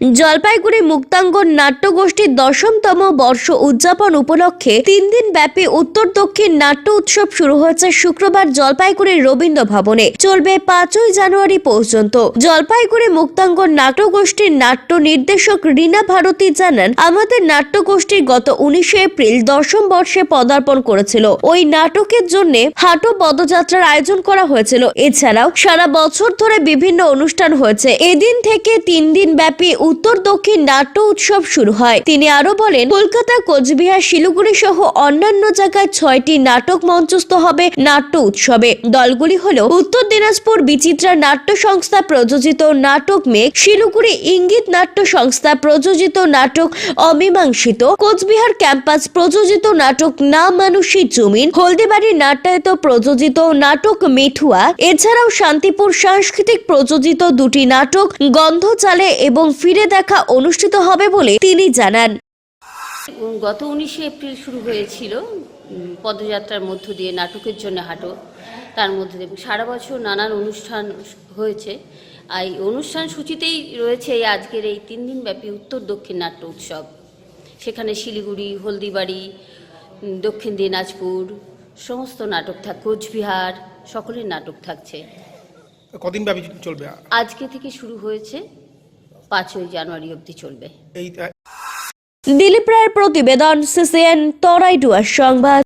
জলপাইগুড়ি মুক্তাঙ্গন নাট্যগোষ্ঠীর দশমতম বর্ষ উদযাপন উপলক্ষে তিন দিন ব্যাপী উত্তর দক্ষিণ নাট্য উৎসব শুরু হয়েছে শুক্রবার জলপাইগুড়ির রবীন্দ্র ভবনে। চলবে পাঁচই জানুয়ারি পর্যন্ত। জলপাইগুড়ি মুক্তাঙ্গন নাট্যগোষ্ঠীর নাট্য নির্দেশক রীনা ভারতী জানান, আমাদের নাট্যগোষ্ঠীর গত উনিশে এপ্রিল দশম বর্ষে পদার্পণ করেছিল। ওই নাটকের জন্য হাঁটো পদযাত্রার আয়োজন করা হয়েছিল। এছাড়াও সারা বছর ধরে বিভিন্ন অনুষ্ঠান হয়েছে। এদিন থেকে তিন দিন ব্যাপী উত্তর দক্ষিণ নাট্য উৎসব শুরু হয়। তিনি আরও বলেন, কলকাতা, কোচবিহার, শিলিগুড়ি সহ অন্যান্য জায়গায় ছয়টি নাটক মঞ্চস্থ হবে নাট্য উৎসবে। দলগুলি হল উত্তর দিনাজপুর বিচিত্রা নাট্য সংস্থা প্রযোজিত নাটক মেঘ, শিলিগুড়ি ইঙ্গিত নাট্য সংস্থা প্রযোজিত নাটক অমীমাংসিত, কোচবিহার ক্যাম্পাস প্রযোজিত নাটক না মানুষী জমিন, হলদিবাড়ি নাট্যায়ত প্রযোজিত নাটক মিঠুয়া এছাড়াও শান্তিপুর সাংস্কৃতিক প্রযোজিত দুটি নাটক গন্ধ চালে এবং ফিরে দেখা অনুষ্ঠিত হবে বলে তিনি জানান। গত উনিশে এপ্রিল শুরু হয়েছিল পদযাত্রার মধ্য দিয়ে নাটকের জন্য হাঁটো। তার মধ্যে দিয়ে সারা বছর নানান অনুষ্ঠান হয়েছে। আর এই অনুষ্ঠান সূচিতেই রয়েছে এই আজকের এই তিন দিন ব্যাপী উত্তর দক্ষিণ নাট্য উৎসব। সেখানে শিলিগুড়ি হলদিবাড়ি দক্ষিণ দিনাজপুর সমস্ত নাটক থাক কোচবিহার সকলের নাটক থাকছে। কদিন ব্যাপী চলবে? আজকে থেকে শুরু হয়েছে। পাঁচই জানুয়ারি অব্দি চলবে। দিলীপ রায়ের প্রতিবেদন সিসিএন তরাইডুয়ার সংবাদ।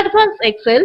Advanced Excel.